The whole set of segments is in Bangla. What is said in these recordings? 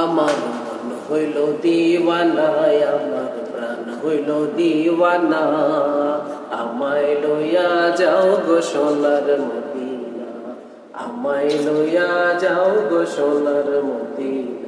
আমার মন হইল দিওয়ানা, আমার প্রাণ হইল দিওয়ানা, আমায় লইয়া যাও গো সোনার মদিনা, আমায় লইয়া যাও গো সোনার মদিনা।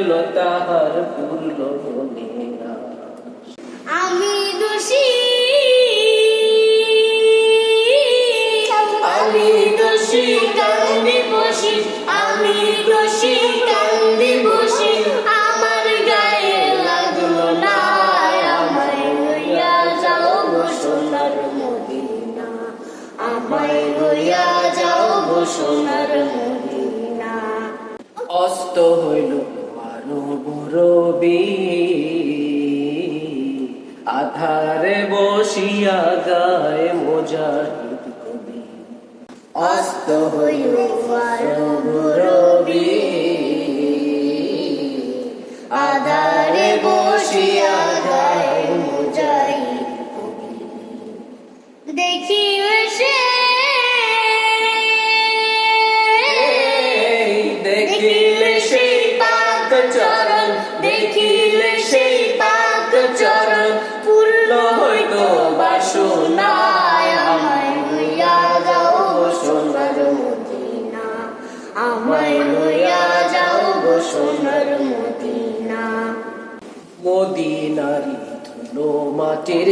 লাগল তাহার পূর্ণ আমি দোষী। আমি দোষী কান্দি বসি। আমি দোষী কান্দি বসি। আমার গায়ে লাগল না আমায় লইয়া যাও সোনার মদিনা। আমায় লইয়া যাও সোনার মদিনা। অস্ত হইল আরও বড় আধারে বসিয়া গায়ে মোজাহিদ কবি। অস্ত হইল আধারে বসিয়া গায়ে মোজাহিদ দেখি সোনার মদিনা। মদিনারি ধুলো মাটির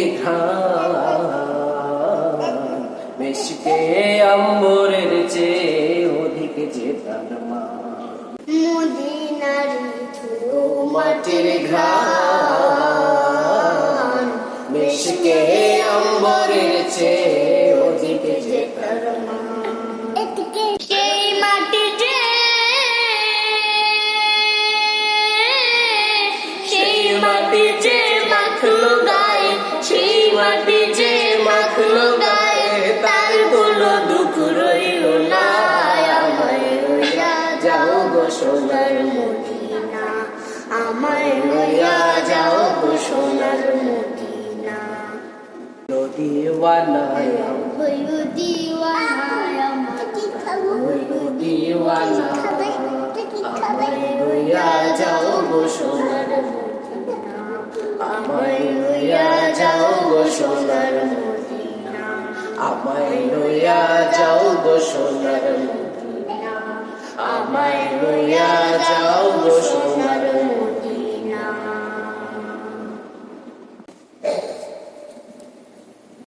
মেশকে আম্বরের চেয়ে অধিক যেতার মা মদিনারি ধুলো মাটির ঘ্রাণ। মেশকে আম্বরের চেয়ে অধিক যেতার লইয়া যাও গো সোনার মদিনা। দিওয়ানায় লইয়া যাও গো সোনার আমায় লইয়া যাও গো সোনার মদিনা। আমায় লইয়া যাও গো সোনার মদিনা। আমায় লইয়া যাও গো সোনার